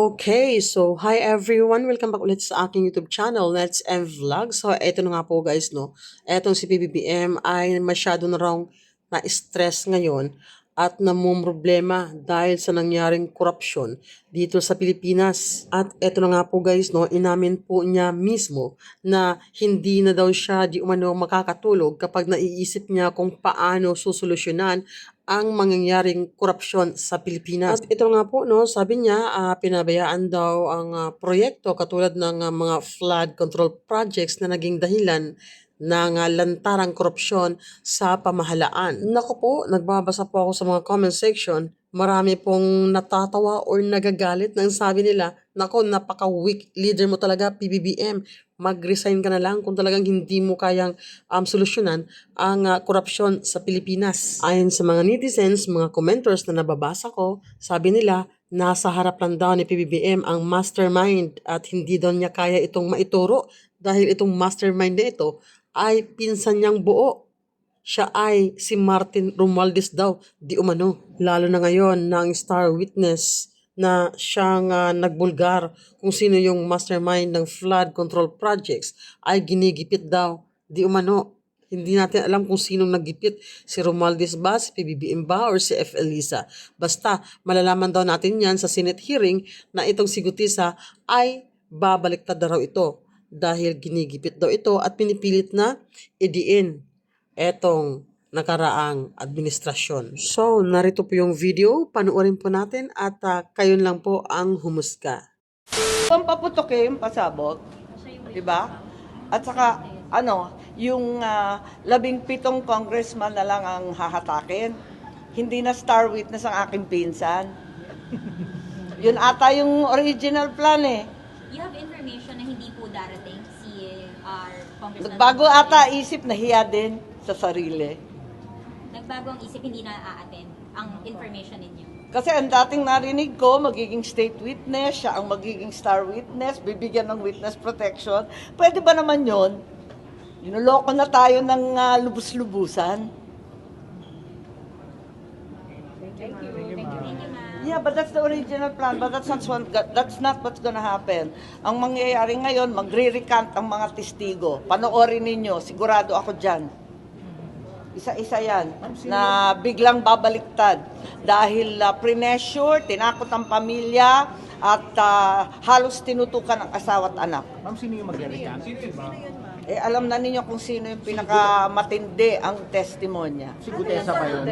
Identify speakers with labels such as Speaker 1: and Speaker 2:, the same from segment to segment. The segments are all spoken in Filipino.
Speaker 1: Okay, so hi everyone. Welcome back ulit sa aking YouTube channel, Let's M Vlog. So eto na nga po guys, no. Etong si PBBM ay masyado na raw na-stress ngayon at namumroblema dahil sa nangyaring korupsyon dito sa Pilipinas. At eto na nga po guys, no, inamin po niya mismo na hindi na daw siya di umano makakatulog kapag naiisip niya kung paano susolusyonan ang mangyayaring korupsyon sa Pilipinas. At ito nga po, no, sabi niya, ah, pinabayaan daw ang ah, proyekto katulad ng ah, mga flood control projects na naging dahilan ng ah, lantarang korupsyon sa pamahalaan. Nako po, nagbabasa po ako sa mga comment section, marami pong natatawa or nagagalit nang sabi nila, nako, napaka-weak leader mo talaga, PBBM. Mag-resign ka na lang kung talagang hindi mo kayang um, solusyonan ang ah, korupsyon sa Pilipinas. Ayon sa mga netizens, mga commenters na nababasa ko, sabi nila, nasa harap lang daw ni PBBM ang mastermind at hindi daw niya kaya itong maituro dahil itong mastermind na ito ay pinsan niyang buo. Siya ay si Martin Romualdez daw, di umano. Lalo na ngayon ang star witness na siyang ah, nagbulgar kung sino yung mastermind ng flood control projects ay ginigipit daw, di umano. Hindi natin alam kung sinong naggipit, si Romualdez ba, si PBBM ba, or si F. Elisa. Basta, malalaman daw natin yan sa Senate hearing na itong si Gutisa ay babaliktad na ito dahil ginigipit daw ito at pinipilit na idiin etong nakaraang administrasyon. So, narito po yung video, panuorin po natin at ah, kayon lang po ang humusga.
Speaker 2: Ang paputok eh, yung pasabog. Di ba? At saka, ano, yung ah, labing pitong congressman na lang ang hahatakin. Hindi na star witness ang aking pinsan. Yun ata yung original plan eh.
Speaker 3: You have information na hindi po darating.
Speaker 2: Nagbago ata isip, nahiya din sa sarili.
Speaker 3: Nagbago ang isip, hindi na a-attend ang information ninyo.
Speaker 2: Kasi ang dating narinig ko, magiging state witness, siya ang magiging star witness, bibigyan ng witness protection. Pwede ba naman yon? Linuloko na tayo ng ah, lubus-lubusan.
Speaker 3: Thank you.
Speaker 2: Yeah, but that's the original plan. But that's not, what, that's not what's gonna happen. Ang mangyayari ngayon, magre-recant ang mga testigo. Panoorin ninyo, sigurado ako dyan. Isa-isa yan, na biglang babaliktad. Dahil uh, pre-measure, tinakot ang pamilya, at ah, halos tinutukan ang asawa at anak.
Speaker 4: Ma'am, sino yung magre-recant?
Speaker 2: Eh, alam na ninyo kung sino yung pinakamatindi ang testimonya.
Speaker 4: Si Gutesa pa yun?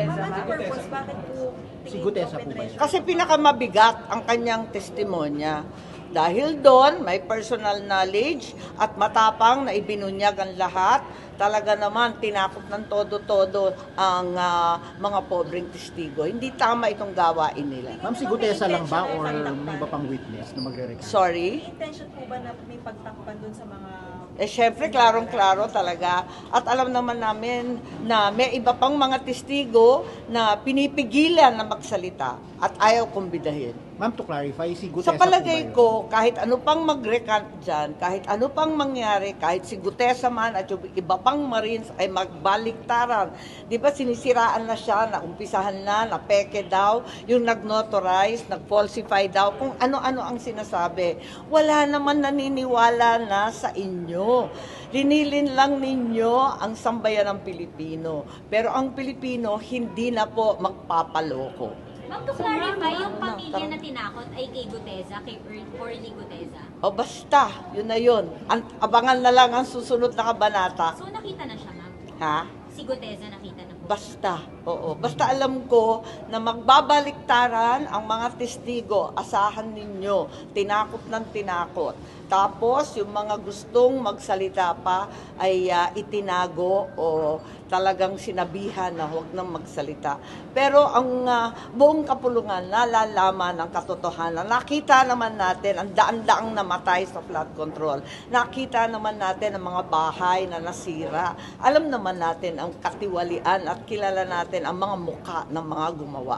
Speaker 4: Si Gutesa po ba yun?
Speaker 2: Kasi pinakamabigat ang kanyang testimonya. Dahil doon, may personal knowledge at matapang na ibinunyag ang lahat. Talaga naman, tinakot ng todo-todo ang ah, mga pobreng testigo. Hindi tama itong gawain nila.
Speaker 4: Ma'am, si Gutesa lang ba or may iba pang witness na magre-recant?
Speaker 2: Sorry?
Speaker 5: intention po ba na may pagtakpan dun sa mga
Speaker 2: Eh, syempre, klarong-klaro talaga. At alam naman namin na may iba pang mga testigo na pinipigilan na magsalita at ayaw kumbidahin.
Speaker 4: Ma'am, to clarify, si Gutesa
Speaker 2: Sa palagay ko, kahit ano pang mag-recant dyan, kahit ano pang mangyari, kahit si Gutesa man at yung iba pang Marines ay magbaliktaran. Di ba sinisiraan na siya, naumpisahan na, na peke daw, yung nag-notarize, nag-falsify daw, kung ano-ano ang sinasabi. Wala naman naniniwala na sa inyo. Linilin lang ninyo ang sambayan ng Pilipino. Pero ang Pilipino hindi na po magpapaloko.
Speaker 3: Ma'am, to clarify, yung pamilya na tinakot ay kay Guteza, kay Earl- Orly Guteza.
Speaker 2: O basta, yun na yun. An- abangan na lang ang susunod na kabanata.
Speaker 3: So, nakita na siya, ma'am.
Speaker 2: Ha?
Speaker 3: Si Guteza nakita na po.
Speaker 2: Basta, oo. Basta alam ko na magbabaliktaran ang mga testigo. Asahan ninyo. Tinakot ng tinakot. Tapos, yung mga gustong magsalita pa ay ah, itinago o talagang sinabihan na huwag nang magsalita. Pero ang ah, buong kapulungan, nalalaman ang katotohanan. Nakita naman natin ang daan-daang namatay sa flood control. Nakita naman natin ang mga bahay na nasira. Alam naman natin ang katiwalian at kilala natin ang mga muka ng mga gumawa.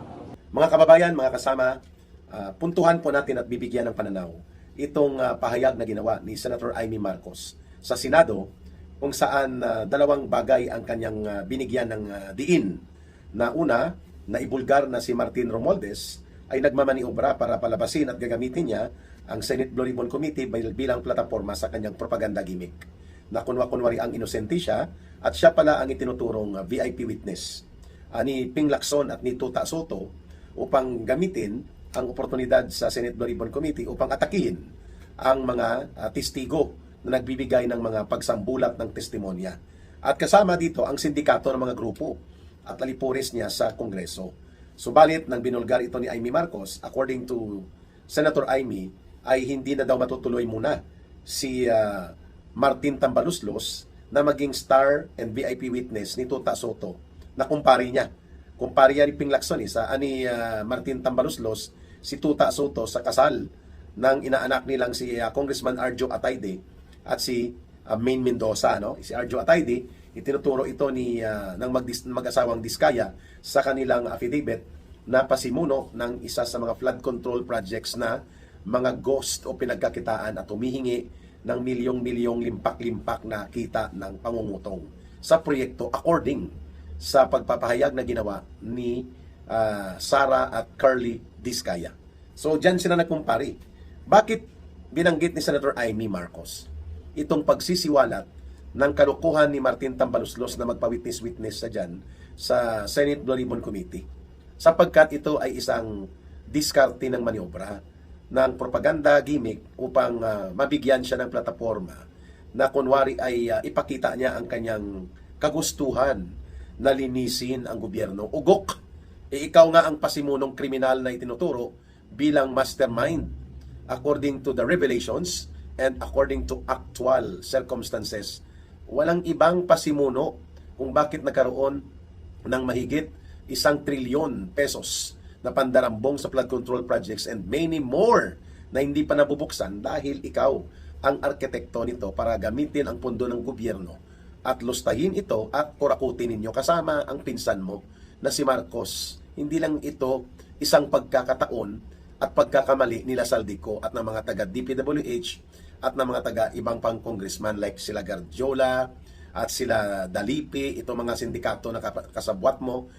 Speaker 6: Mga kababayan, mga kasama, ah, puntuhan po natin at bibigyan ng pananaw itong ah, pahayag na ginawa ni Senator Amy Marcos sa Senado kung saan ah, dalawang bagay ang kanyang ah, binigyan ng ah, diin. Na una, na ibulgar na si Martin Romualdez ay nagmamaniobra para palabasin at gagamitin niya ang Senate Blue Ribbon Committee bil- bilang plataforma sa kanyang propaganda gimmick. Na kunwa-kunwari ang inosente siya at siya pala ang itinuturong uh, VIP witness uh, ni Ping Lacson at ni Tuta Soto upang gamitin ang oportunidad sa Senate Blue Ribbon Committee upang atakihin ang mga uh, testigo na nagbibigay ng mga pagsambulat ng testimonya. At kasama dito ang sindikato ng mga grupo at alipuris niya sa Kongreso. Subalit, nang binulgar ito ni Amy Marcos, according to Senator Amy, ay hindi na daw matutuloy muna si ah, Martin Tambaluslos na maging star and VIP witness ni Tuta Soto na kumpare niya. Kumpare niya ni Ping Lacson, isa, ani ah, Martin Tambaluslos, si Tuta Soto sa kasal ng inaanak nilang si ah, Congressman Arjo Atayde at si uh, Main Mendoza no? Si Arjo Atayde itinuturo ito ni ah, ng magdis- mag-asawang Diskaya sa kanilang affidavit na pasimuno ng isa sa mga flood control projects na mga ghost o pinagkakitaan at humihingi ng milyong-milyong limpak-limpak na kita ng pangungutong sa proyekto according sa pagpapahayag na ginawa ni ah, Sara at Carly Diskaya. So, dyan sila nagkumpari. Bakit binanggit ni Senator Amy Marcos itong pagsisiwalat ng kalukuhan ni Martin Tambaluslos na magpa-witness-witness sa dyan sa Senate Blue Ribbon Committee sapagkat ito ay isang diskarte ng maniobra ng propaganda gimmick upang ah, mabigyan siya ng plataforma na kunwari ay ah, ipakita niya ang kanyang kagustuhan na linisin ang gobyerno. Ugok, e ikaw nga ang pasimunong kriminal na itinuturo bilang mastermind according to the revelations and according to actual circumstances. Walang ibang pasimuno kung bakit nagkaroon ng mahigit isang trilyon pesos na pandarambong sa flood control projects and many more na hindi pa nabubuksan dahil ikaw ang arkitekto nito para gamitin ang pundo ng gobyerno at lustahin ito at kurakutin ninyo kasama ang pinsan mo na si Marcos. Hindi lang ito isang pagkakataon at pagkakamali nila Saldico at ng mga taga DPWH at ng mga taga ibang pang congressman like sila Gardiola at sila Dalipi, itong mga sindikato na kasabwat mo,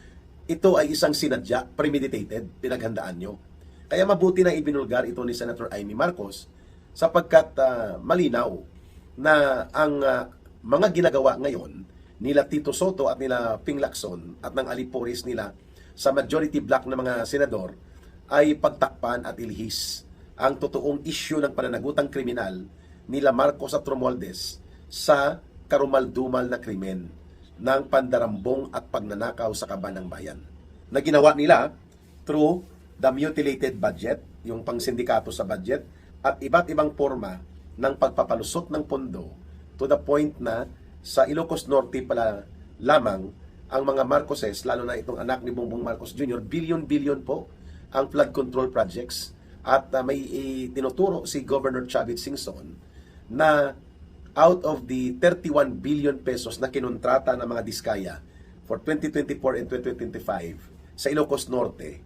Speaker 6: ito ay isang sinadya, premeditated, pinaghandaan nyo. Kaya mabuti na ibinulgar ito ni Senator Amy Marcos sapagkat ah, malinaw na ang ah, mga ginagawa ngayon nila Tito Soto at nila Ping Lacson at ng alipuris nila sa majority block ng mga senador ay pagtakpan at ilihis ang totoong issue ng pananagutang kriminal nila Marcos at Romualdez sa karumaldumal na krimen ng pandarambong at pagnanakaw sa kaban ng bayan na ginawa nila through the mutilated budget, yung pangsindikato sa budget, at iba't ibang forma ng pagpapalusot ng pondo to the point na sa Ilocos Norte pala lamang ang mga Marcoses, lalo na itong anak ni Bongbong Marcos Jr., billion-billion po ang flood control projects at uh, may tinuturo si Governor Chavit Singson na out of the 31 billion pesos na kinontrata ng mga diskaya for 2024 and 2025 sa Ilocos Norte,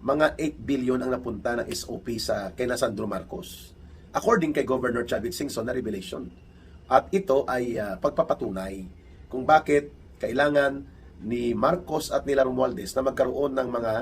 Speaker 6: mga 8 billion ang napunta ng SOP sa kay Sandro Marcos. According kay Governor Chavit Singson na revelation. At ito ay ah, pagpapatunay kung bakit kailangan ni Marcos at nila Romualdez na magkaroon ng mga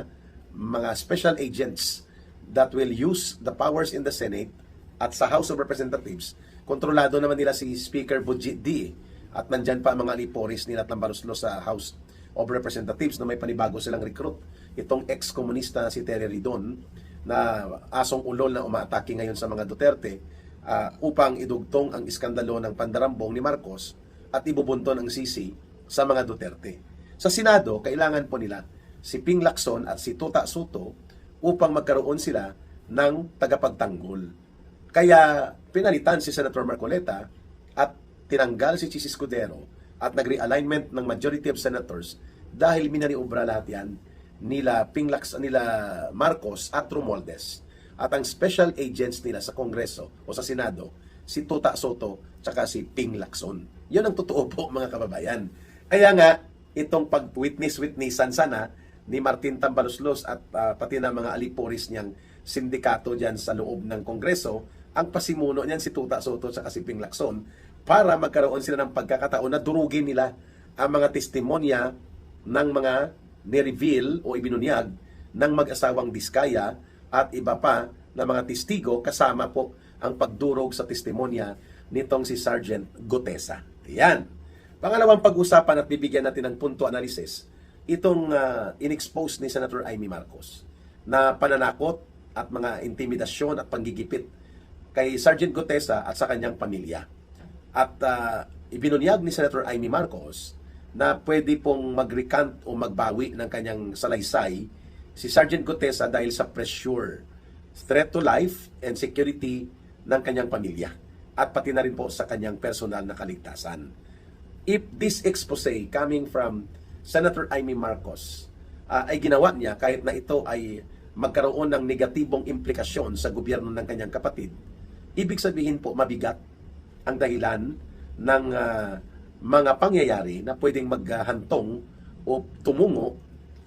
Speaker 6: mga special agents that will use the powers in the Senate at sa House of Representatives. Kontrolado naman nila si Speaker Budget D at nandyan pa ang mga liporis nila Tambaroslo sa House of Representatives na may panibago silang recruit. Itong ex-komunista na si Terry Ridon na asong ulol na umaatake ngayon sa mga Duterte ah, upang idugtong ang iskandalo ng pandarambong ni Marcos at ibubunton ang sisi sa mga Duterte. Sa Senado, kailangan po nila si Ping Lacson at si Tuta Soto upang magkaroon sila ng tagapagtanggol. Kaya pinalitan si Senator Marcoleta at tinanggal si Chis Escudero at nag-realignment ng majority of senators dahil minaniobra lahat yan nila Ping Lacs- nila Marcos at Romualdez at ang special agents nila sa Kongreso o sa Senado si Tuta Soto tsaka si Ping Lacson. Yun ang totoo po mga kababayan. Kaya nga itong pag-witness-witnessan sana ni Martin Tambaluslos at ah, pati na mga aliporis niyang sindikato diyan sa loob ng Kongreso, ang pasimuno niyan si Tuta Soto at si Ping Lacson para magkaroon sila ng pagkakataon na durugin nila ang mga testimonya ng mga ni-reveal o ibinunyag ng mag-asawang Diskaya at iba pa na mga testigo kasama po ang pagdurog sa testimonya nitong si Sergeant Gutesa. Yan. Pangalawang pag-usapan at bibigyan natin ng punto analysis, itong uh, inexpose ni Senator Amy Marcos na pananakot at mga intimidasyon at panggigipit kay Sergeant Gutesa at sa kanyang pamilya. At uh, ibinunyag ni Senator Amy Marcos na pwede pong mag-recant o magbawi ng kanyang salaysay si Sergeant Gutesa dahil sa pressure, threat to life and security ng kanyang pamilya at pati na rin po sa kanyang personal na kaligtasan. If this expose coming from Senator Amy Marcos ah, ay ginawa niya kahit na ito ay magkaroon ng negatibong implikasyon sa gobyerno ng kanyang kapatid, ibig sabihin po mabigat ang dahilan ng ah, mga pangyayari na pwedeng maghantong o tumungo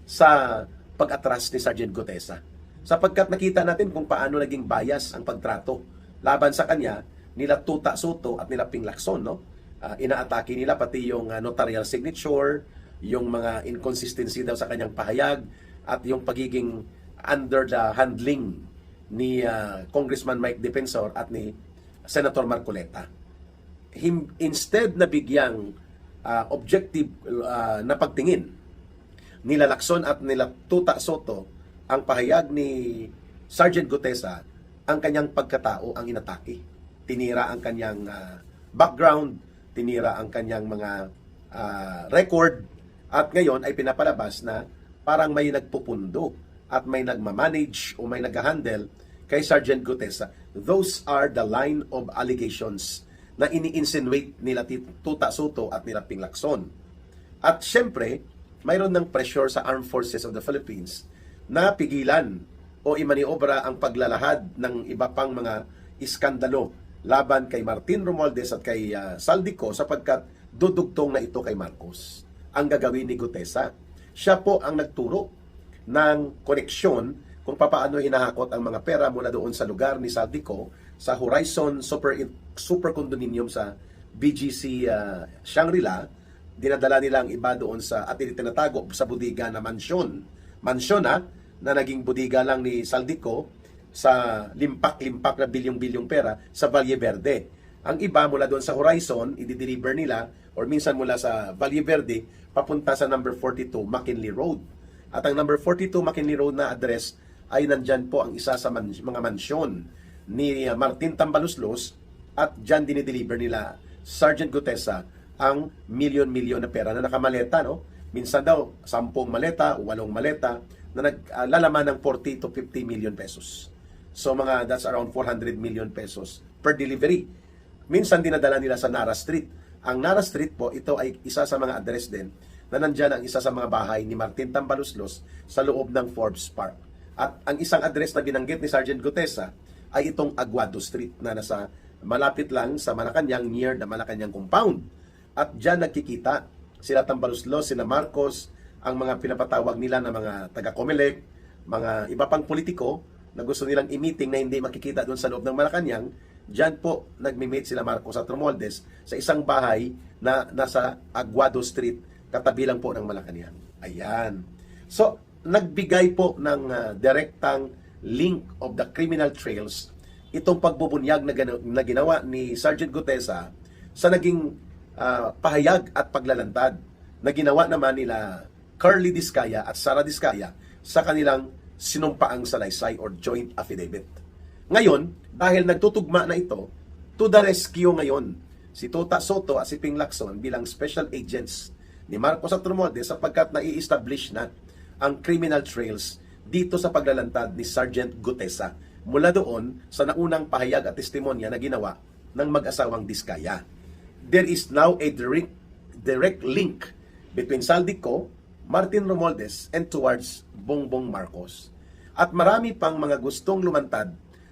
Speaker 6: sa pag-atras ni Sergeant Gutesa. Sapagkat nakita natin kung paano naging bias ang pagtrato laban sa kanya nila Tuta Soto at nila Ping Lacson, no? Ah, inaatake nila pati yung ah, notarial signature, yung mga inconsistency daw sa kanyang pahayag at yung pagiging under the handling ni ah, Congressman Mike Defensor at ni Senator Marcoleta him, instead na bigyang ah, objective ah, na pagtingin nila Lacson at nila Tuta Soto ang pahayag ni Sergeant Gutesa ang kanyang pagkatao ang inatake. Tinira ang kanyang ah, background, tinira ang kanyang mga ah, record at ngayon ay pinapalabas na parang may nagpupundo at may nagmamanage o may nag-handle kay Sergeant Gutesa. Those are the line of allegations na ini-insinuate nila Tuta Soto at nila Ping Lacson. At syempre, mayroon ng pressure sa Armed Forces of the Philippines na pigilan o imaniobra ang paglalahad ng iba pang mga iskandalo laban kay Martin Romualdez at kay ah, Saldico sapagkat dudugtong na ito kay Marcos. Ang gagawin ni Gutesa, siya po ang nagturo ng koneksyon kung paano hinahakot ang mga pera mula doon sa lugar ni Saldico sa Horizon Super Super Condominium sa BGC ah, Shangri-La dinadala nila ang iba doon sa at tinatago sa budiga na mansyon. Mansyon na na naging budiga lang ni Saldico sa limpak-limpak na bilyong-bilyong pera sa Valle Verde. Ang iba mula doon sa Horizon, i-deliver nila or minsan mula sa Valle Verde papunta sa number 42 McKinley Road. At ang number 42 McKinley Road na address ay nandyan po ang isa sa man- mga mansyon ni Martin Tambaluslos at dyan dinideliver nila Sergeant Gutesa ang milyon-milyon na pera na nakamaleta, no? Minsan daw, 10 maleta, 8 maleta na naglalaman ng 40 to 50 million pesos. So mga that's around 400 million pesos per delivery. Minsan dinadala nila sa Nara Street. Ang Nara Street po, ito ay isa sa mga address din na nandyan ang isa sa mga bahay ni Martin Tambaluslos sa loob ng Forbes Park. At ang isang address na binanggit ni Sergeant Gutesa ay itong Aguado Street na nasa malapit lang sa Malacanang near the Malacanang compound. At dyan nagkikita sila Tambaluslos, sina Marcos, ang mga pinapatawag nila na mga taga-Comelec, mga iba pang politiko na gusto nilang i-meeting na hindi makikita doon sa loob ng Malacanang, Diyan po nagmi-meet sila Marcos at Romualdez sa isang bahay na nasa Aguado Street, katabi lang po ng Malacanang. Ayan. So, nagbigay po ng ah, direktang link of the criminal trails itong pagbubunyag na, na ginawa ni Sergeant Gutesa sa naging ah, pahayag at paglalantad na ginawa naman nila Carly Diskaya at Sara Diskaya sa kanilang sinumpaang salaysay or joint affidavit. Ngayon, dahil nagtutugma na ito, to the rescue ngayon si Tota Soto at si Ping Lacson bilang special agents ni Marcos at Romualdez sapagkat nai-establish na ang criminal trails dito sa paglalantad ni Sergeant Gutesa mula doon sa naunang pahayag at testimonya na ginawa ng mag-asawang Diskaya. There is now a direct, direct link between Saldico, Martin Romualdez, and towards Bongbong Marcos. At marami pang mga gustong lumantad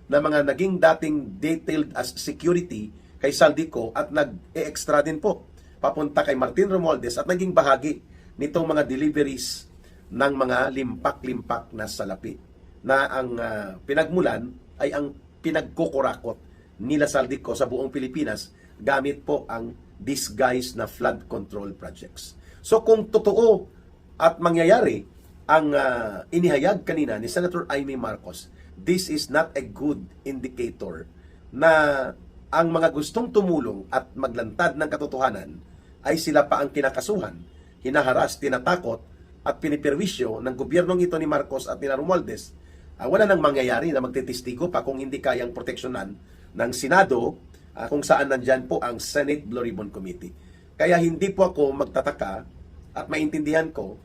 Speaker 6: na mga naging dating detailed as security kay Saldico at nag-e-extra din po papunta kay Martin Romualdez at naging bahagi nitong mga deliveries ng mga limpak-limpak na salapi na ang ah, pinagmulan ay ang pinagkukurakot nila Saldico sa buong Pilipinas gamit po ang disguised na flood control projects. So kung totoo at mangyayari ang ah, inihayag kanina ni Senator Amy Marcos, this is not a good indicator na ang mga gustong tumulong at maglantad ng katotohanan ay sila pa ang kinakasuhan, hinaharas, tinatakot at pinipirwisyo ng gobyernong ito ni Marcos at ni Romualdez. Ah, wala nang mangyayari na magtitistigo pa kung hindi kayang proteksyonan ng Senado ah, kung saan nandyan po ang Senate Blue Ribbon Committee. Kaya hindi po ako magtataka at maintindihan ko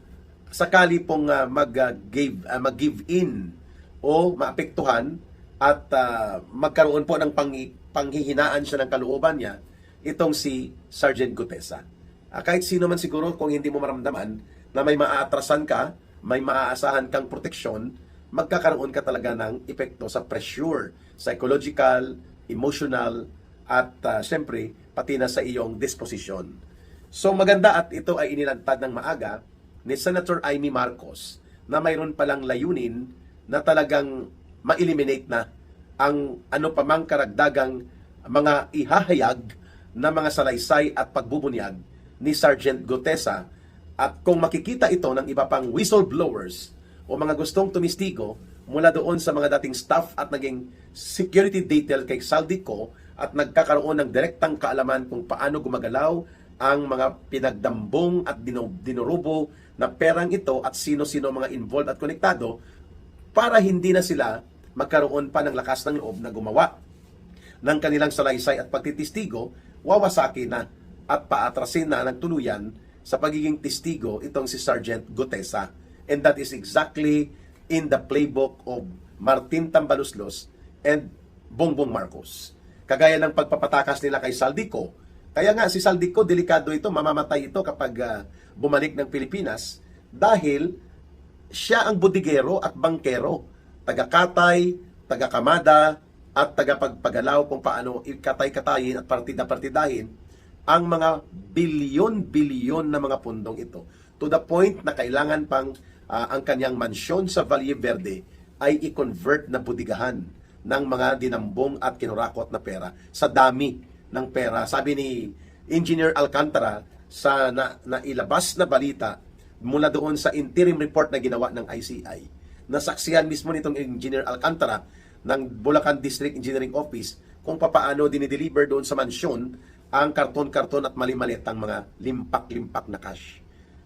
Speaker 6: sakali pong ah, mag-give ah, mag-give in o maapektuhan at ah, magkaroon po ng pang- panghihinaan siya ng kalooban niya itong si Sergeant Gutesa. Ah, kahit sino man siguro kung hindi mo maramdaman na may maaatrasan ka, may maaasahan kang proteksyon, magkakaroon ka talaga ng epekto sa pressure, psychological, emotional, at ah, syempre, pati na sa iyong disposisyon. So maganda at ito ay inilantad ng maaga ni Senator Amy Marcos na mayroon palang layunin na talagang ma-eliminate na ang ano pa mang karagdagang mga ihahayag na mga salaysay at pagbubunyag ni Sergeant Gotesa at kung makikita ito ng iba pang whistleblowers o mga gustong tumistigo mula doon sa mga dating staff at naging security detail kay Saldico at nagkakaroon ng direktang kaalaman kung paano gumagalaw ang mga pinagdambong at dinu- dinurubo na perang ito at sino-sino mga involved at konektado para hindi na sila magkaroon pa ng lakas ng loob na gumawa ng kanilang salaysay at pagtitistigo, wawasaki na at paatrasin na ng tuluyan sa pagiging testigo itong si Sergeant Gutesa. And that is exactly in the playbook of Martin Tambaluslos and Bongbong Marcos. Kagaya ng pagpapatakas nila kay Saldico. Kaya nga si Saldico, delikado ito, mamamatay ito kapag ah, bumalik ng Pilipinas dahil siya ang budigero at bangkero, taga-katay, taga-kamada, at tagapagpagalaw kung paano ikatay-katayin at partida-partidahin ang mga bilyon-bilyon na mga pundong ito. To the point na kailangan pang ah, ang kanyang mansyon sa Valle Verde ay i-convert na budigahan ng mga dinambong at kinurakot na pera. Sa dami ng pera. Sabi ni Engineer Alcantara sa na, na ilabas na balita mula doon sa interim report na ginawa ng ICI. Nasaksihan mismo nitong Engineer Alcantara ng Bulacan District Engineering Office kung papaano dinideliver doon sa mansyon ang karton-karton at mali-maliit ang mga limpak-limpak na cash.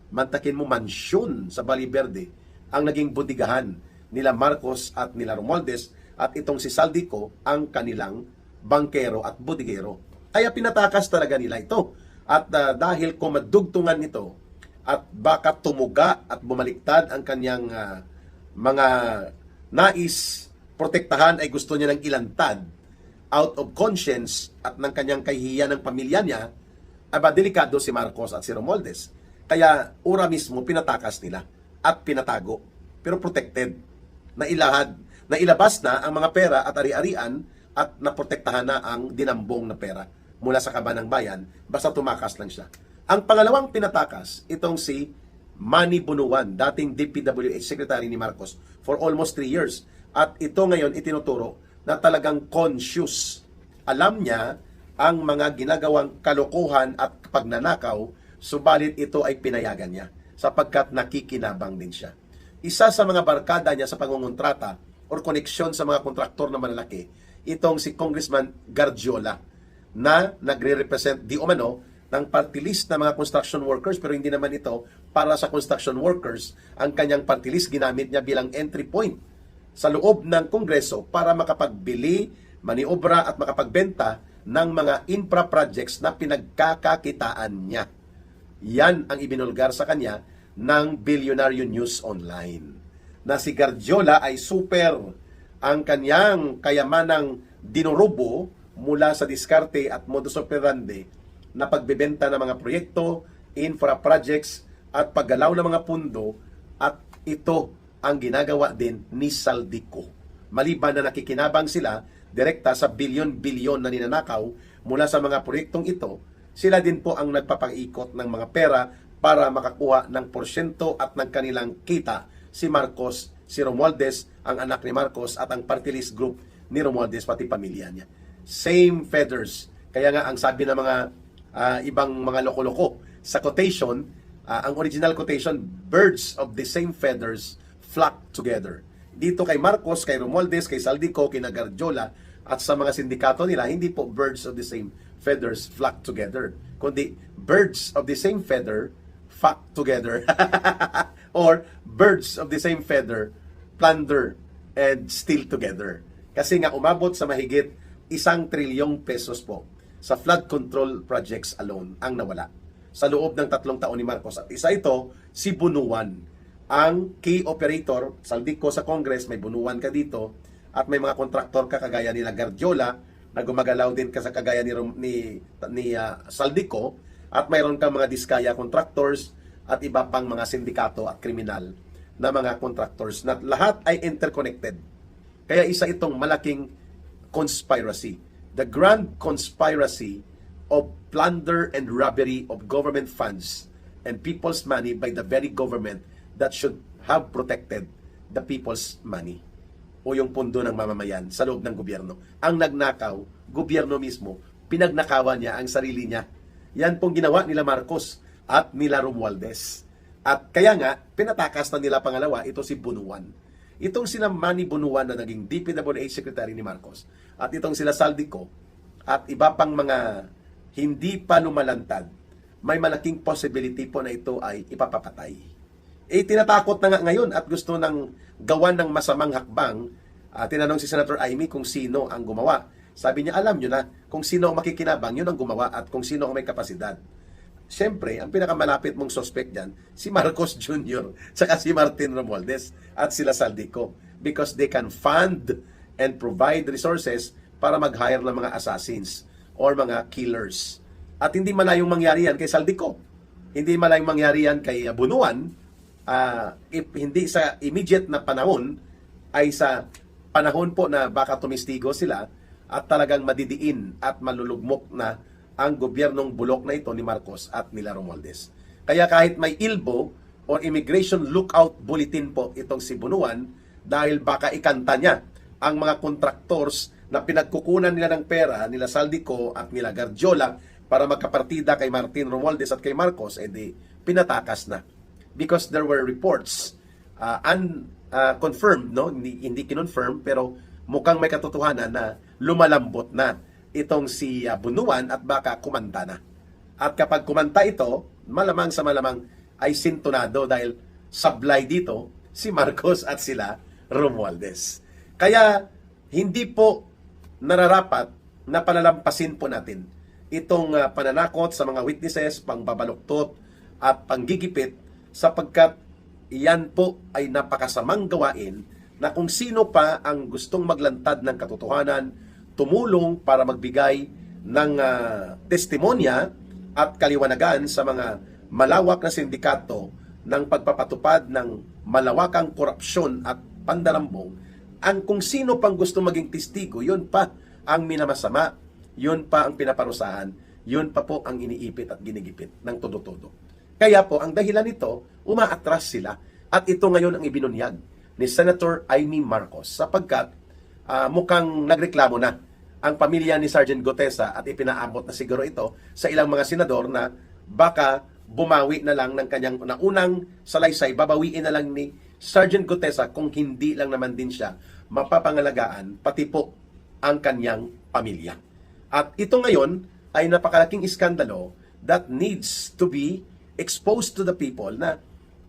Speaker 6: Mantakin mo mansyon sa Bali Verde ang naging budigahan nila Marcos at nila Romualdez at itong si Saldico ang kanilang bangkero at budigero. Kaya pinatakas talaga nila ito. At ah, dahil kumadugtungan nito at baka tumuga at bumaliktad ang kanyang ah, mga nais protektahan ay gusto niya ng ilantad out of conscience at ng kanyang kahihiyan ng pamilya niya, aba delikado si Marcos at si Romualdez. Kaya ura mismo pinatakas nila at pinatago pero protected na ilahad na ilabas na ang mga pera at ari-arian at naprotektahan na ang dinambong na pera mula sa kaban ng bayan basta tumakas lang siya. Ang pangalawang pinatakas itong si Manny Bunuan, dating DPWH Secretary ni Marcos for almost 3 years. At ito ngayon itinuturo na talagang conscious. Alam niya ang mga ginagawang kalokohan at pagnanakaw, subalit ito ay pinayagan niya sapagkat nakikinabang din siya. Isa sa mga barkada niya sa pangungontrata or koneksyon sa mga kontraktor na malalaki, itong si Congressman Gargiola na nagre-represent di umano ng party list ng mga construction workers pero hindi naman ito para sa construction workers. Ang kanyang party list ginamit niya bilang entry point sa loob ng Kongreso para makapagbili, maniobra at makapagbenta ng mga infra projects na pinagkakakitaan niya. Yan ang ibinulgar sa kanya ng Billionaire News Online. Na si Gargiola ay super ang kanyang kayamanang dinurubo mula sa diskarte at modus operandi na pagbebenta ng mga proyekto, infra projects at paggalaw ng mga pundo at ito ang ginagawa din ni Saldico. Maliban na nakikinabang sila direkta sa bilyon-bilyon na ninanakaw mula sa mga proyektong ito, sila din po ang nagpapaikot ng mga pera para makakuha ng porsyento at ng kanilang kita si Marcos, si Romualdez, ang anak ni Marcos at ang party list group ni Romualdez pati pamilya niya. Same feathers. Kaya nga ang sabi ng mga ah, ibang mga loko-loko sa quotation Ah, ang original quotation, birds of the same feathers flock together. Dito kay Marcos, kay Romualdez, kay Saldico, kay Nagardiola, at sa mga sindikato nila, hindi po birds of the same feathers flock together, kundi birds of the same feather flock together. or birds of the same feather plunder and steal together. Kasi nga umabot sa mahigit isang trilyong pesos po sa flood control projects alone ang nawala sa loob ng tatlong taon ni Marcos. At isa ito, si Bunuan. Ang key operator, saldik ko sa Congress, may Bunuan ka dito, at may mga kontraktor ka kagaya nila Gardiola, na gumagalaw din ka sa kagaya ni, ni, ni ah, Saldico, at mayroon kang mga diskaya contractors at iba pang mga sindikato at kriminal na mga contractors na lahat ay interconnected. Kaya isa itong malaking conspiracy. The grand conspiracy of plunder and robbery of government funds and people's money by the very government that should have protected the people's money o yung pundo ng mamamayan sa loob ng gobyerno. Ang nagnakaw, gobyerno mismo, pinagnakawan niya ang sarili niya. Yan pong ginawa nila Marcos at nila Romualdez. At kaya nga, pinatakas na nila pangalawa, ito si Bunuan. Itong sila Manny Bunuan na naging DPWH Secretary ni Marcos at itong sila Saldico at iba pang mga hindi pa lumalantad, may malaking possibility po na ito ay ipapapatay eh tinatakot na nga ngayon at gusto ng gawan ng masamang hakbang. Ah, tinanong si Senator Amy kung sino ang gumawa. Sabi niya, alam niyo na kung sino ang makikinabang, yun ang gumawa at kung sino ang may kapasidad. Siyempre, ang pinakamalapit mong suspect dyan, si Marcos Jr. saka si Martin Romualdez at sila Saldico because they can fund and provide resources para mag-hire ng mga assassins or mga killers. At hindi malayong mangyari yan kay Saldico. Hindi malayong mangyari yan kay Bunuan, ah, if hindi sa immediate na panahon ay sa panahon po na baka tumistigo sila at talagang madidiin at malulugmok na ang gobyernong bulok na ito ni Marcos at nila Romualdez. Kaya kahit may ilbo or immigration lookout bulletin po itong si Bunuan dahil baka ikanta niya ang mga contractors na pinagkukunan nila ng pera nila Saldico at nila Gardiola para magkapartida kay Martin Romualdez at kay Marcos, edi pinatakas na because there were reports uh, unconfirmed no hindi hindi kinonfirm pero mukhang may katotohanan na lumalambot na itong si uh, Bunuan at baka kumanta na. At kapag kumanta ito, malamang sa malamang ay sintonado dahil sablay dito si Marcos at sila Romualdez. Kaya hindi po nararapat na palalampasin po natin itong uh, pananakot sa mga witnesses, pangbabaluktot at panggigipit sapagkat iyan po ay napakasamang gawain na kung sino pa ang gustong maglantad ng katotohanan, tumulong para magbigay ng ah, testimonya at kaliwanagan sa mga malawak na sindikato ng pagpapatupad ng malawakang korupsyon at pandarambong, ang kung sino pang gusto maging testigo, yun pa ang minamasama, yun pa ang pinaparusahan, yun pa po ang iniipit at ginigipit ng todo-todo. Kaya po, ang dahilan nito, umaatras sila. At ito ngayon ang ibinunyag ni Senator Amy Marcos sapagkat ah, mukhang nagreklamo na ang pamilya ni Sergeant Gotesa at ipinaabot na siguro ito sa ilang mga senador na baka bumawi na lang ng kanyang naunang salaysay, babawiin na lang ni Sergeant Gotesa kung hindi lang naman din siya mapapangalagaan pati po ang kanyang pamilya. At ito ngayon ay napakalaking iskandalo that needs to be exposed to the people na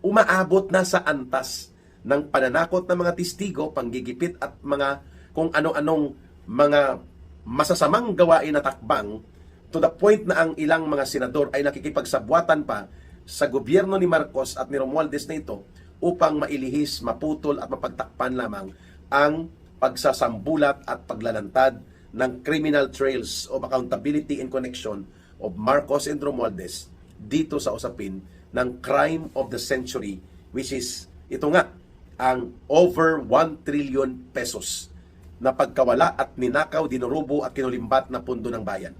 Speaker 6: umaabot na sa antas ng pananakot ng mga testigo, panggigipit at mga kung ano-anong mga masasamang gawain at takbang to the point na ang ilang mga senador ay nakikipagsabwatan pa sa gobyerno ni Marcos at ni Romualdez na ito upang mailihis, maputol at mapagtakpan lamang ang pagsasambulat at paglalantad ng criminal trails of accountability and connection of Marcos and Romualdez dito sa usapin ng crime of the century which is ito nga ang over 1 trillion pesos na pagkawala at ninakaw, dinurubo at kinulimbat na pundo ng bayan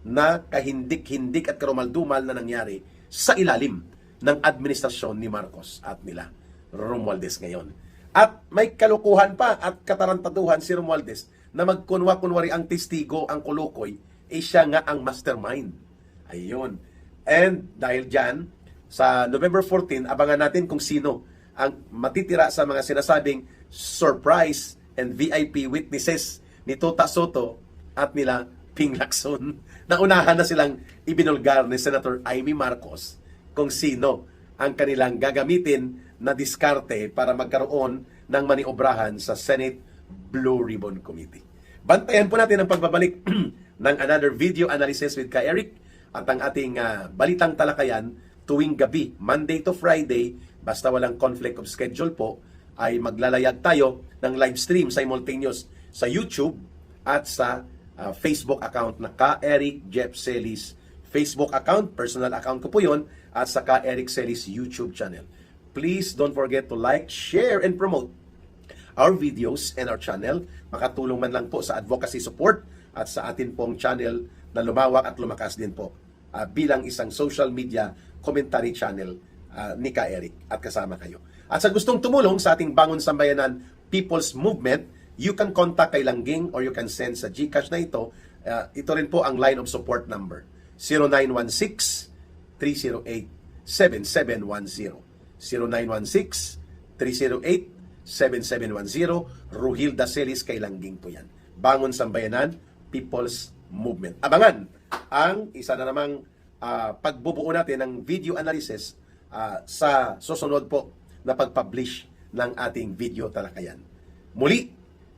Speaker 6: na kahindik-hindik at karumaldumal na nangyari sa ilalim ng administrasyon ni Marcos at nila Romualdez ngayon. At may kalukuhan pa at katarantaduhan si Romualdez na magkunwa-kunwari ang testigo, ang kulukoy, eh siya nga ang mastermind. Ayun. And dahil dyan, sa November 14, abangan natin kung sino ang matitira sa mga sinasabing surprise and VIP witnesses ni Tota Soto at nila Ping Lacson. Naunahan na silang ibinulgar ni Senator Amy Marcos kung sino ang kanilang gagamitin na diskarte para magkaroon ng maniobrahan sa Senate Blue Ribbon Committee. Bantayan po natin ang pagbabalik ng another video analysis with Ka Eric at ang ating ah, balitang talakayan tuwing gabi, Monday to Friday, basta walang conflict of schedule po, ay maglalayag tayo ng live stream simultaneous sa YouTube at sa ah, Facebook account na Ka Eric Jeff Celis Facebook account, personal account ko po yun, at sa Ka Eric Celis YouTube channel. Please don't forget to like, share, and promote our videos and our channel. Makatulong man lang po sa advocacy support at sa atin pong channel na lumawak at lumakas din po ah, bilang isang social media commentary channel ah, ni Ka Eric at kasama kayo. At sa gustong tumulong sa ating Bangon Sambayanan People's Movement, you can contact kay Langging or you can send sa GCash na ito. Ah, ito rin po ang line of support number 0916 308-7710. 0916-308-7710. Ruhilda Celis kay Langging po yan. Bangon Sambayanan, People's Movement. Abangan ang isa na namang ah, pagbubuo natin ng video analysis ah, sa susunod po na pag-publish ng ating video talakayan. Muli,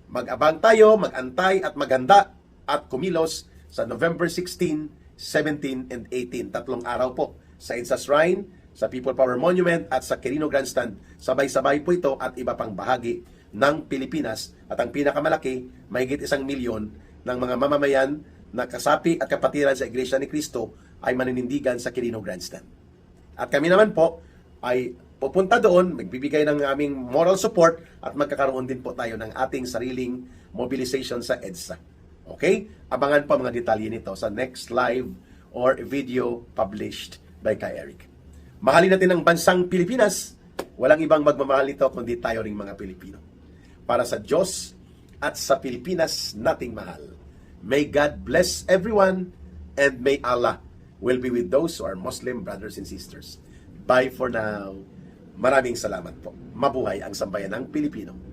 Speaker 6: mag-abang tayo, mag-antay at maganda at kumilos sa November 16, 17, and 18. Tatlong araw po sa EDSA Shrine, sa People Power Monument at sa Quirino Grandstand. Sabay-sabay po ito at iba pang bahagi ng Pilipinas. At ang pinakamalaki, mahigit isang milyon ng mga mamamayan na kasapi at kapatiran sa Iglesia ni Cristo ay maninindigan sa Quirino Grandstand. At kami naman po ay pupunta doon, magbibigay ng aming moral support at magkakaroon din po tayo ng ating sariling mobilization sa EDSA. Okay? Abangan pa mga detalye nito sa next live or video published by Ka Eric. Mahalin natin ang bansang Pilipinas. Walang ibang magmamahal nito kundi tayo ring mga Pilipino. Para sa Diyos at sa Pilipinas nating mahal. May God bless everyone and may Allah will be with those who are Muslim brothers and sisters. Bye for now. Maraming salamat po. Mabuhay ang sambayan ng Pilipino.